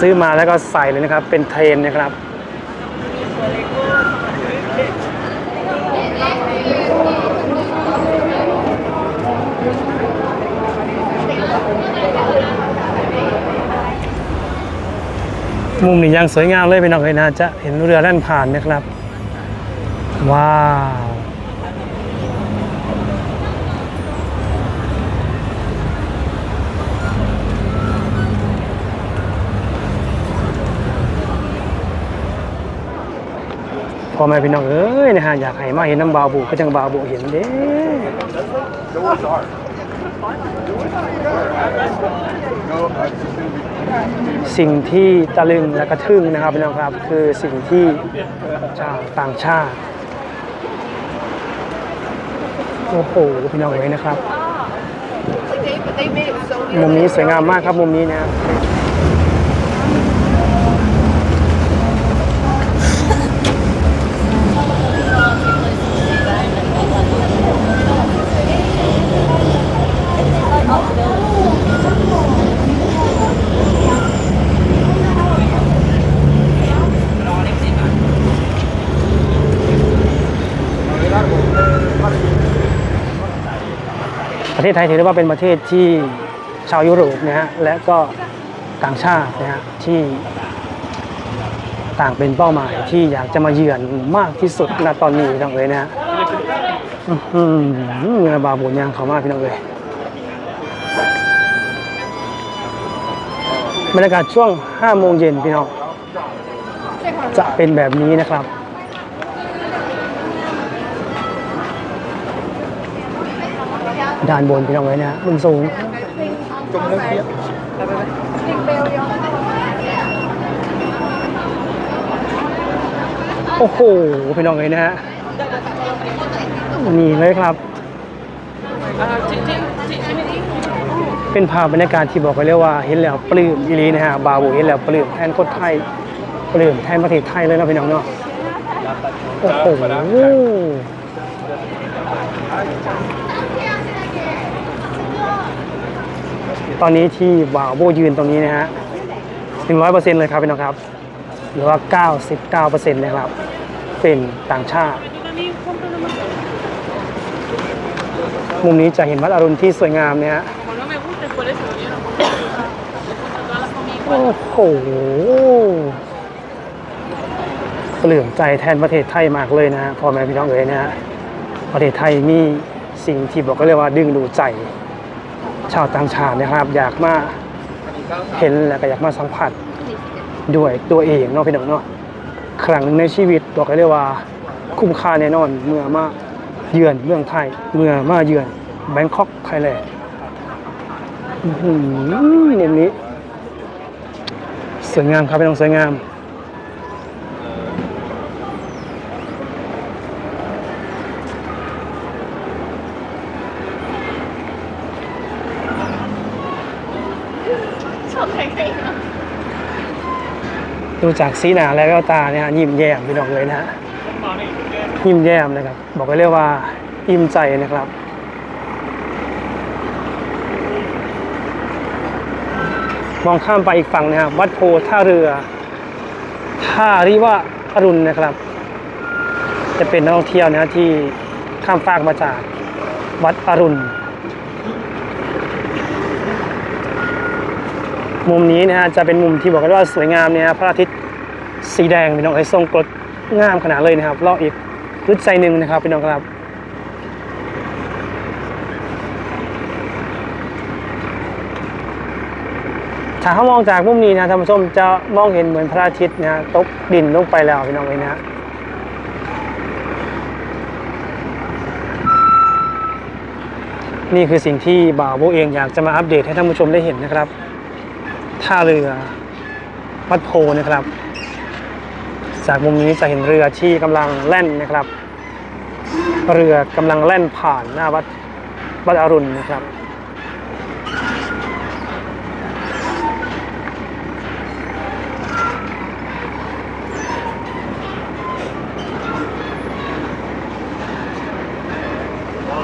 ซื้อมาแล้วก็ใส่เลยนะครับ เป็นเทรนนะครับมุมนี้ยังสวยงามเลยไปหน่อยนะจะเห็นเรือแล่นผ่านนะครับ ว้าว พ่อแม่พี่น้องเอ้ยนะฮะอยากให้มาเห็นน้ำบาวบุก็จังบาวบุเห็นเด้สิ่งที่ตะลึงและกระทึ่งนะครับพี่น้องครับ คือสิ่งที่ชาต่างชาติโอ้โหพี่น้องเอ้ยนะครับ มุมนี้สวยงามมากครับมุมนี้นะ ประเทศไทยถือได้ว่าเป็นประเทศที่ชาวยุโรปนะฮะและก็ต่างชาตินะฮะที่ต่างเป็นเป้าหมายที่อยากจะมาเยือนมากที่สุดณตอนนี้พี่น้องเลยนะฮะอื้อหือเงินบาบุญยังเขามากพี่น้องเลยบรรยากาศช่วง5โมงเย็นพี่น้องจะเป็นแบบนี้นะครับ ด้านบนพี่น้องเลยนะฮะมุมสูงโอ้โหพี่น้องเลยนะฮะนี่เลยครับ เป็นภาพบรรยากาศที่บอกไปเลยว่าเห็นแล้วปลื้มอีหลีนะฮะบาวโบเห็นแล้วปลื้มแทนคนไทยปลื้มแทนประเทศไทยเลยนะพี่น้องเนาะโอ้โห ตอนนี้ที่บาวโบยืนตรงนี้นะฮะหนึ่งร้อยเปอร์เซ็นต์เลยครับพี่น้องครับ หรือว่าเก้าสิบเก้าเปอร์เซ็นต์นะครับ เป็นต่างชาติ มุมนี้จะเห็นวัดอรุณที่สวยงามเนี่ยฮะโอ้โหเปลื่อมใจแทนประเทศไทยมากเลยนะฮะพ่อแม่พี่น้องเอ๋ยนะฮะประเทศไทยมีสิ่งที่บอกก็เรียกว่าดึงดูใจ ชาวต่างชาตินะครับ อยากมาเห็นแล้วก็อยากมาสัมผัสด้วยตัวเองเนาะพี่น้องเนาะครั้งหนึ่งในชีวิตบอกก็เรียกว่า คุ้มค่าแน่นอนเมื่อมาเยือนเมืองไทย เมื่อมาเยือนแบงคอกไทยแลนด์อื้อหือมุมนี้สวยงามครับพี่น้องสวยงาม ดูจากสีหน้าและแววตาเนี่ยฮะยิ้มแย้มพี่น้องเลยนะฮะยิ้มแย้มนะครับ บอกกันเรียกว่าอิ่มใจนะครับมองข้ามไปอีกฝั่งนะครับวัดโพท่าเรือท่าริวะอรุณนะครับ จะเป็นนักท่องเที่ยวนะที่ข้ามฟากมาจากวัดอรุณ มุมนี้นะฮะจะเป็นมุมที่บอกกันว่าสวยงามเนี่ยพระอาทิตย์สีแดงพี่น้องไอ้ทรงกรดงามขนาดเลยนะครับรอกอีกรึดใจหนึ่งนะครับพี่น้องครับถ้าเขามองจากมุมนี้นะท่านผู้ชมจะมองเห็นเหมือนพระอาทิตย์นะตกดินลงไปแล้วพี่น้องเลยนะนี่คือสิ่งที่บ่าวโบเองอยากจะมาอัปเดตให้ท่านผู้ชมได้เห็นนะครับ ท่าเรือวัดโพนะครับ จากมุมนี้จะเห็นเรือที่กำลังแล่นนะครับ เรือกำลังแล่นผ่านหน้าวัดวัดอรุณนะครับ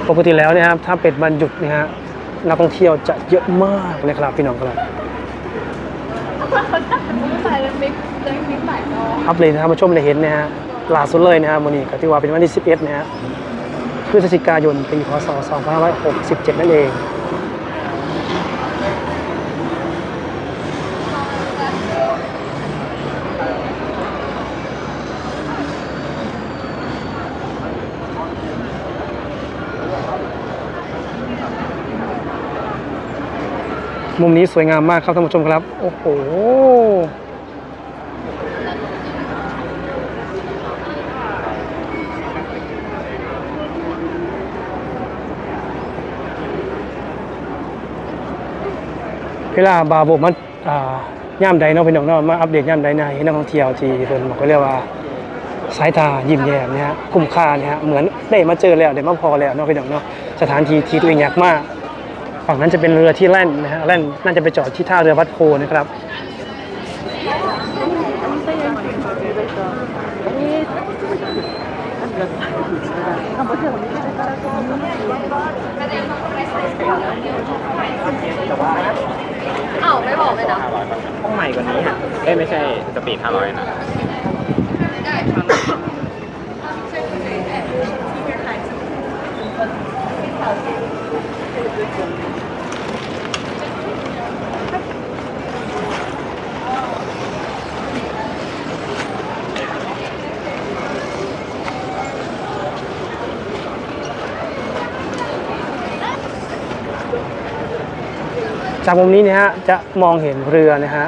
ปกติแล้วนะครับถ้าเป็นวันหยุดนะฮะนักท่องเที่ยวจะเยอะมากเลยครับพี่น้องครับ อัปเลยนะครับมาชมได้เห็นนะฮะล่าสุดเลยนะฮะวันนี้ก็ที่ว่าเป็นวันที่ 11 นะฮะพฤศจิกายนปีพศ 2567 นั่นเองมุมนี้สวยงามมากครับท่านผู้ชมครับ โอ้โห เวลาบาโบมันอ่าย่ามใดเนาะพี่น้องเนาะมาอัปเดตย่ามใดในให้นักท่องเที่ยวที่เพิ่นบอกก็เรียกว่าสายตายิ้มแย้มเนี่ยฮะคุ้มค่าเนี่ยฮะเหมือนได้มาเจอแล้วได้มาพอแล้วเนาะพี่น้องเนาะสถานที่ที่ตัวเองอยากมาก ฝั่งนั้นจะเป็นเรือที่แล่นนะฮะแล่นน่าจะไปจอดที่ท่าเรือวัดโพนะครับ อ้าวไม่บอกเลยนะ ต้องใหม่กว่านี้อะเอ้ยไม่ใช่สปีด500นะ จากมุมนี้นะฮะจะมองเห็นเรือนะฮะ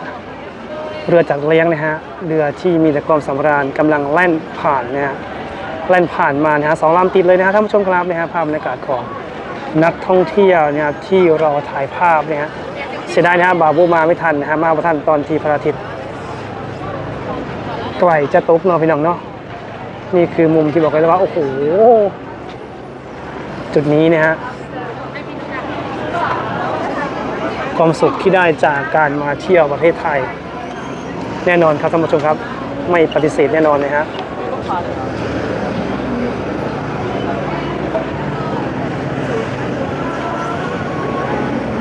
เรือจากเลี้ยงนะฮะเรือที่มีแต่ความสำราญกำลังแล่นผ่านนะฮะแล่นผ่านมานะฮะสองลำติดเลยนะฮะท่านผู้ชมครับนะฮะภาพบรรยากาศของนักท่องเที่ยวนี่ยที่รอถ่ายภาพนะฮะเสียดายนะฮะบาบูมาไม่ทันนะฮะมาไม่ทันตอนที่พระอาทิตย์ใกลจะตกเนาะพี่น้องเนาะนี่คือมุมที่บอกเลยว่าโอ้โหจุดนี้นะฮะ ความสุขที่ได้จากการมาเที่ยวประเทศไทย แน่นอนครับท่านผู้ชมครับ ไม่ปฏิเสธแน่นอนเลยฮะ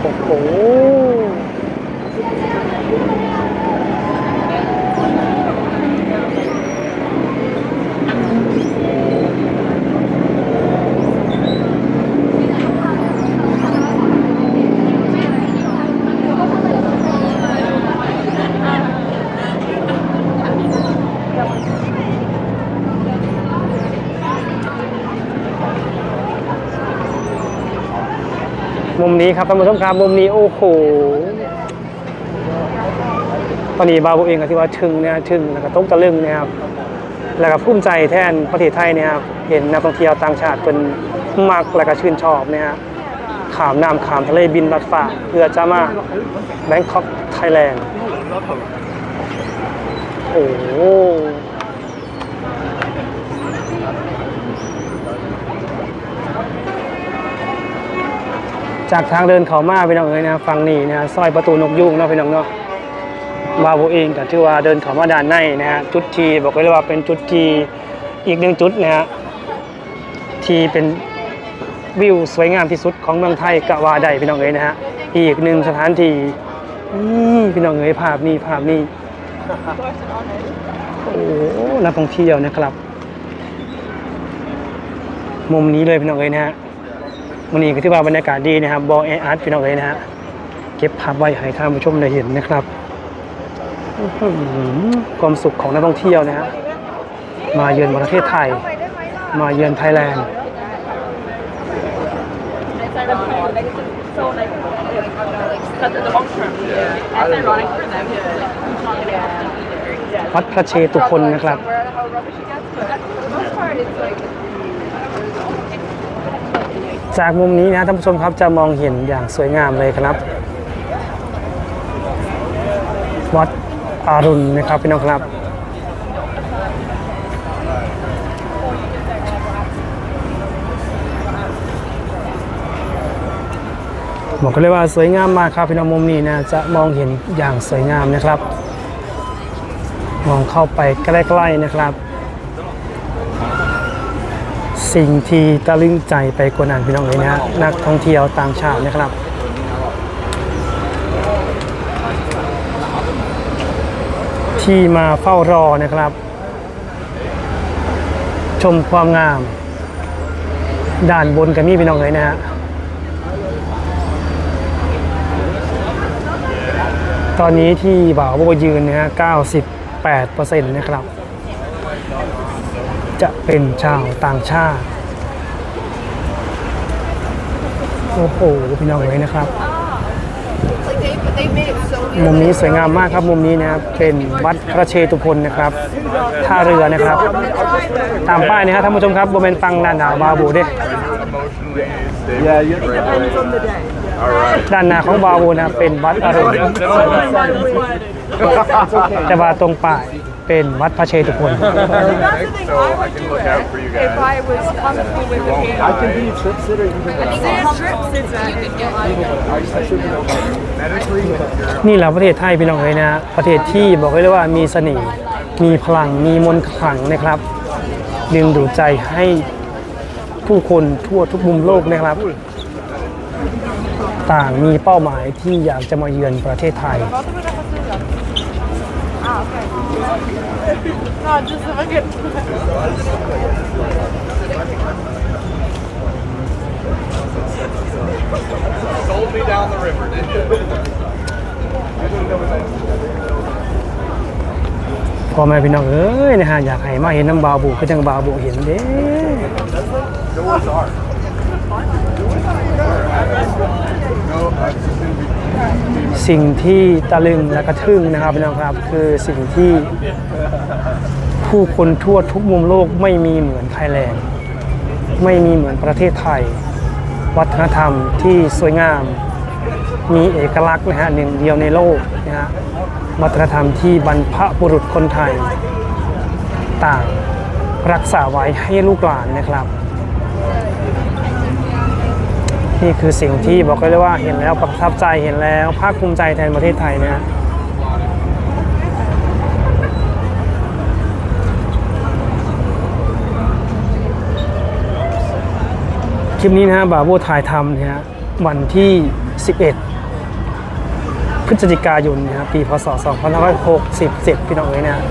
โอ้โห มุมนี้ครับท่านผู้ชมครับมุมนี้โอ้โหตอนนี้บาวเองก็ที่ว่าชึงเนี่ยชึงแล้วก็ตกตะลึงนะครับแล้วก็ภูมิใจแทนประเทศไทยเนี่ยครับเห็นนักท่องเที่ยวต่างชาติเป็นมักแล้วก็ชื่นชอบเนี่ยฮะขามน้ำขามทะเลบินลัดฟ้าเพื่อจะมาแบงคอกไทยแลนด์โอ้ จากทางเดินเขามาพี่น้องเอ้ยนะฝั่งนี้นะซอยประตูนกยูงเนาะพี่น้องเนาะบาโบเองก็ถือว่าเดินเขามาด้านในนะฮะจุดที่บอกเลยว่าเป็นจุดทีอีกหนึ่งจุดนะฮะที่เป็นวิวสวยงามที่สุดของเมืองไทยกะว่าได้พี่น้องเอ๋ยนะฮะอีกหนึ่งสถานที่นี่พี่น้องเอ๋ยภาพนี้ภาพนี้โอ้นักท่องเที่ยวนะครับ มุมนี้เลยพี่น้องเอ๋ยนะฮะ วันนี้ก็ถือว่าบรรยากาศดีนะครับบอแออาร์ตพี่น้องเอ๋ยนะฮะเก็บภาพไว้ให้ท่านผู้ชมได้เห็นนะครับความสุขของนักท่องเที่ยวนะฮะมาเยือนประเทศไทย มาเยือนไทยแลนด์วัดพระเชตุพนนะครับ จากมุมนี้นะท่านผู้ชมครับจะมองเห็นอย่างสวยงามเลยครับ วัดอารุณนะครับพี่น้องครับ บอกกันเลยว่าสวยงามมากครับพี่น้องมุมนี้นะจะมองเห็นอย่างสวยงามนะครับ มองเข้าไปใกล้ๆนะครับ สิ่งที่ตะลึงใจไปกว่านั้นพี่น้องเลยนะฮะนักท่องเที่ยวต่างชาตินะครับที่มาเฝ้ารอนะครับ ชมความงาม ด้านบนกับมีพี่น้องเลยนะฮะตอนนี้ที่บ่าวโบยืนนะฮะ98%นะครับ จะเป็นชาวต่างชาติ โอ้โหพี่น้องเลยนะครับ มุมนี้สวยงามมากครับมุมนี้นะครับเป็นวัดพระเชตุพนนะครับท่าเรือนะครับ ตามป้ายนะครับท่านผู้ชมครับบริเวณฟังด้านหนาวบาบูเด้ Yeah, you depends on the day. All right. ด้านหน้าของบาบูนะครับเป็นวัดอรุณแต่ว่าตรงป้าย เป็นวัดพระเชตุพน So I can look out for you If guys. I was comfortable with the I can be a trip sitter. You can trip sitter, you could get like I should be okay. Medically, you're นี่แหละประเทศไทยพี่น้องเลยนะประเทศที่บอกไว้เลยว่ามีเสน่ห์มีพลังมีมนต์ขลังนะครับ ดึงดูดใจให้ผู้คนทั่วทุกมุมโลกนะครับ ต่างมีเป้าหมายที่อยากจะมาเยือนประเทศไทย okay. no, just if I could. sold me down the river, didn't you? พ่อแม่พี่น้องเอ้ยนะฮะอยากให้มาเห็นน้ำบาวบุก็จังบาวบุเห็นเด้ สิ่งที่ตะลึงและกระทึ่งนะครับพี่น้องครับ คือสิ่งที่ผู้คนทั่วทุกมุมโลกไม่มีเหมือนไทยแลนด์ไม่มีเหมือนประเทศไทย วัฒนธรรมที่สวยงาม มีเอกลักษณ์นะฮะหนึ่งเดียวในโลกนะฮะวัฒนธรรมที่บรรพบุรุษคนไทย ต่างรักษาไว้ให้ลูกหลานนะครับ นี่คือสิ่งที่บอกเลยว่าเห็นแล้วประทับใจเห็นแล้วภาคภูมิใจแทนประเทศไทยนะคลิปนี้นะฮะบาโบถ่ายทำเนี่ยฮะวันที่ 11 พฤศจิกายนนะฮะปีพศ2567พี่น้องเอ้ยนะ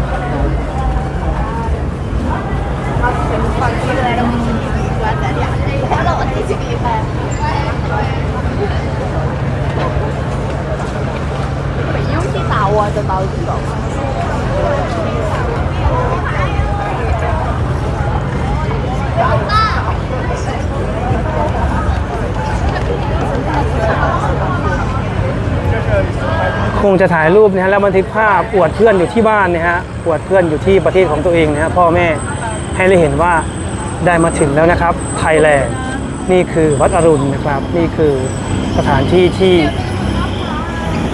คงจะถ่ายรูปนะฮะแล้วบันทึกภาพอวดเพื่อนอยู่ที่บ้านนะฮะอวดเพื่อนอยู่ที่ประเทศของตัวเองนะฮะพ่อแม่ให้ได้เห็นว่าได้มาถึงแล้วนะครับ ไทยแลนด์นี่คือวัดอรุณนะครับ นี่คือสถานที่ที่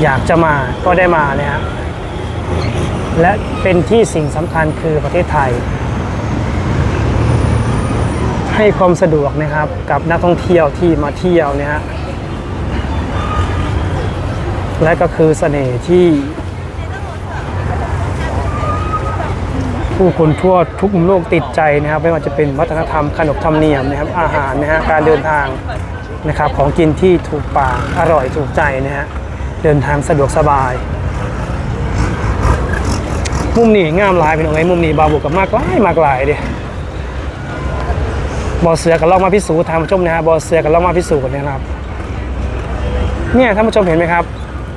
อยากจะมาก็ได้มานะฮะและเป็นที่สิ่งสำคัญคือประเทศไทย ให้ความสะดวกนะครับกับนักท่องเที่ยวที่มาเที่ยวนะฮะ และก็คือเสน่ห์ที่ ผู้คนทั่วทุกมุมโลกติดใจนะครับ ไม่ว่าจะเป็นวัฒนธรรมขนบธรรมเนียมนะครับอาหารนะฮะการเดินทางนะครับของกินที่ถูกปากอร่อยถูกใจนะฮะเดินทางสะดวกสบาย มุมนี้งามหลายเป็นองไงมุมนี้บาบุกกับมากหลายมากหลายเดิบอเสือกับลองมาพิสูจน์ทางผู้ชมนะฮะบอเสือกับลองมาพิสูจน์นะครับ เนี่ยท่านผู้ชมเห็นไหมครับ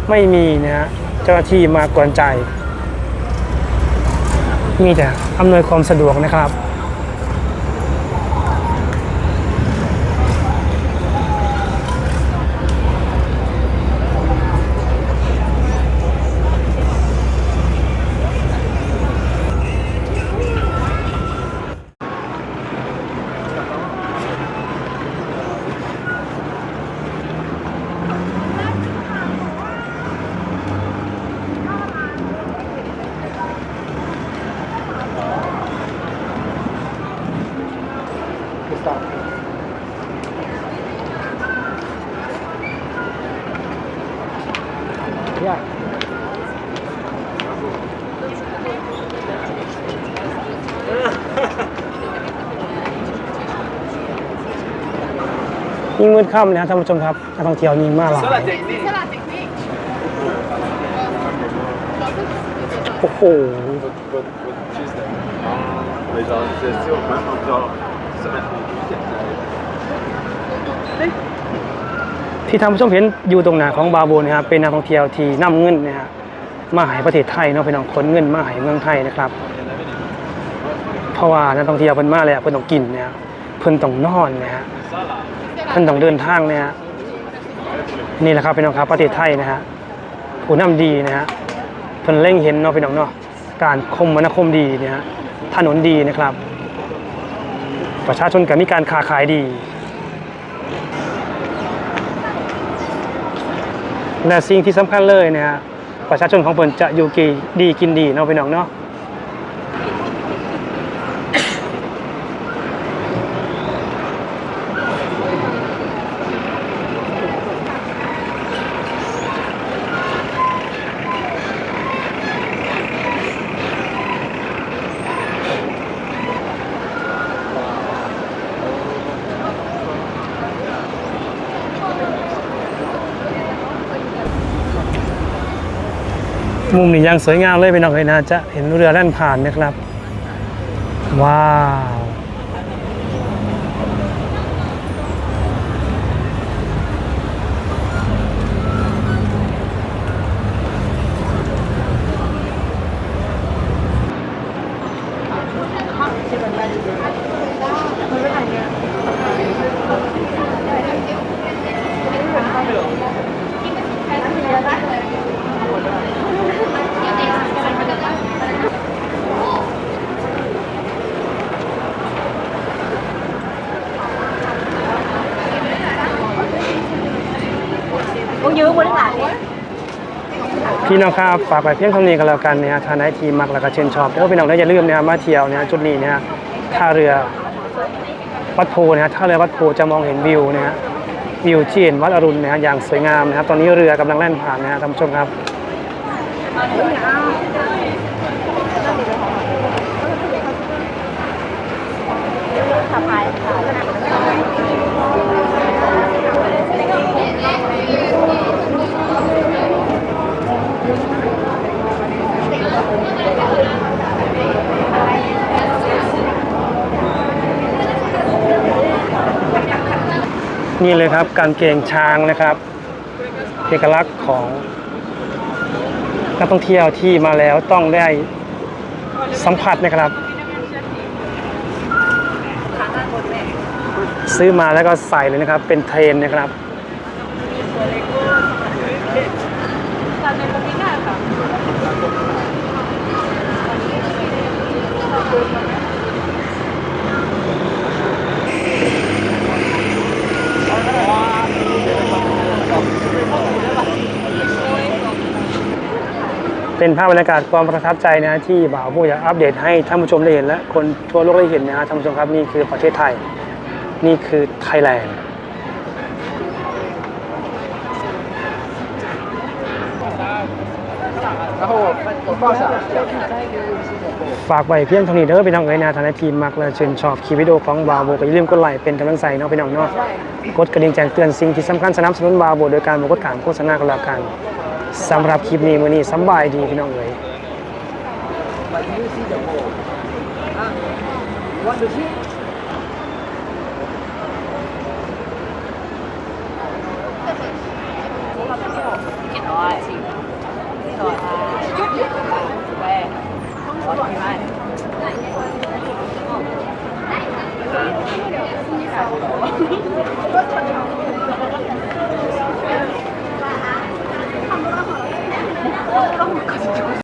ไม่มีนะฮะเจ้าหน้าที่มากวนใจ มีแต่อำนวยความสะดวกนะครับ ยิ่งมืด ค่ำนะครับท่านผู้ชมครับนักท่องเที่ยวยิ่งมากหลายโอ้โห Votre, votre, votre fils, là. Mais genre, c'est sûr, même genre, semaine prochaine, ที่ท่านผู้ชมเห็นอยู่ตรงหน้าของบาโบนะครับเป็นนักท่องเที่ยวที่นำเงินนะฮะมาให้ประเทศไทยเนาะพี่น้องขนเงินมาให้เมืองไทยนะครับ เพราะว่านักท่องเที่ยวเพิ่นมาแล้วเพิ่นต้องกินนะฮะเพิ่นต้องนอนนะฮะ เพิ่นต้องเดินทางนะฮะนี่แหละครับพี่น้องครับประเทศไทยนะฮะผู้นำดีนะฮะเพิ่นเล็งเห็นเนาะพี่น้องเนาะการคมนาคมดีเนะฮะถนนดีนะครับ ประชาชนก็มีการค้าขายดี และสิ่งที่สำคัญเลยนะฮะประชาชนของเพิ่นจะอยู่กีดีกินดีเนาะพี่น้องเนาะ มุมนี้ยังสวยงามเลยพี่น้องเลยนะจะเห็นเรือแล่นผ่านนะครับ ว้าว พี่น้องครับฝากไปเพียงเท่านี้กันแล้วกันนะฮะทานไอทีมักแล้วก็เชนชอบแล้วพี่น้องได้อย่าลืมนะฮะมาเที่ยวนะฮะจุดนี้นะฮะท่าเรือวัดโพนะฮะท่าเรือวัดโพจะมองเห็นวิวนะฮะวิวที่เห็นวัดอรุณนะฮะอย่างสวยงามนะครับตอนนี้เรือกำลังแล่นผ่านนะฮะท่านผู้ชมครับ นี่เลยครับการเกงช้างนะครับ เอกลักษณ์ของนักท่องเที่ยวที่มาแล้วต้องได้สัมผัสนะครับ ซื้อมาแล้วก็ใส่เลยนะครับ เป็นเทรนนะครับ เป็นภาพบรรยากาศความประทับใจนะที่บ่าวผู้อยากอัปเดตให้ท่านผู้ชมได้เห็นและคนทั่วโลกได้เห็นนะฮะท่านผู้ชมครับนี่คือประเทศไทย นี่คือไทยแลนด์ฝากไว้เพียงเท่านี้เด้อพี่น้องเอ๋ยนะทางทีมมักและชื่นชอบคลิปวิดีโอของบาวโบก็อย่าลืมกดไลค์เป็นกำลังใจเนาะพี่น้องเนาะกดกระดิ่งแจ้งเตือนสิ่งที่สำคัญสนับสนุนบาวโบโดยการบกดขามโฆษณากันแล้วกัน สำหรับคลิปนี้มื้อนี้สบายดีพี่น้องเอ๋ย Want to see?